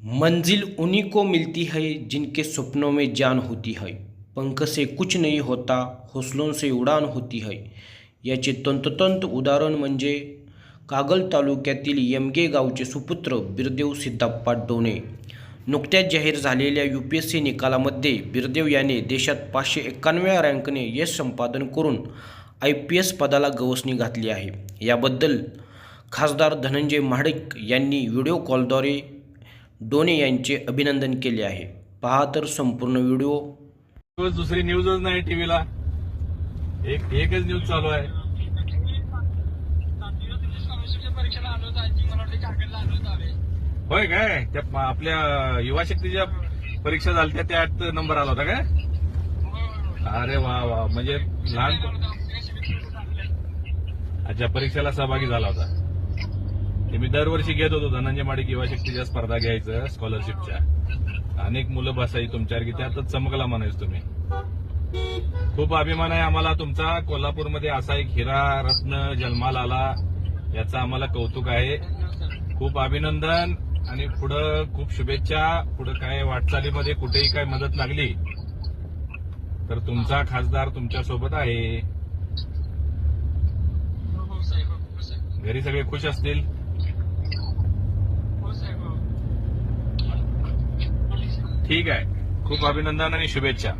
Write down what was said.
मंजिल उन्हीं को मिलती है जिनके सपनों में जान होती है। पंख से कुछ नहीं होता हौसलों से उडान होती है। याचे तंतोतंत उदाहरण म्हणजे कागल तालुक्यातील यमगे गावचे सुपुत्र बिरदेव सिद्धाप्पा डोणे। नुकत्याच जाहीर झालेल्या यू पी एस सी निकालामध्ये बिरदेव याने देशात पाचशे एक्कावन्नव्या रँकने यश संपादन करून आय पी एस पदाला गवसणी घातली आहे. याबद्दल खासदार धनंजय महाडिक यांनी व्हिडिओ कॉलद्वारे डोने यांचे अभिनंदन केले आहे. पहा तर संपूर्ण व्हिडिओ. न्यूज दुसरी न्यूजच नाही टीव्हीला एक एकच न्यूज चालू आहे. होय काय? त्या आपल्या युवा शक्तीच्या परीक्षा झाल्या त्यात नंबर आला होता काय? अरे वा वा. म्हणजे लहान अच्छा परीक्षेला सहभागी झाला होता. ते मी दरवर्षी घेत होतो. धनंजय माडिक युवा शक्तीच्या स्पर्धा घ्यायचं स्कॉलरशिपच्या अनेक मुलं बसायची तुमच्यासारखी त्यातच चमकला म्हणायचं तुम्ही. खूप अभिमान आहे आम्हाला तुमचा. कोल्हापूरमध्ये असा एक हिरा रत्न जन्माला आला याचा आम्हाला कौतुक आहे. खूप अभिनंदन आणि पुढं खूप शुभेच्छा. पुढं काय वाटचालीमध्ये कुठेही काय मदत लागली तर तुमचा खासदार तुमच्यासोबत आहे हो हो साहेब. घरी सगळे खुश असतील हो साहेब हो ठीक आहे. खूप अभिनंदन आणि शुभेच्छा.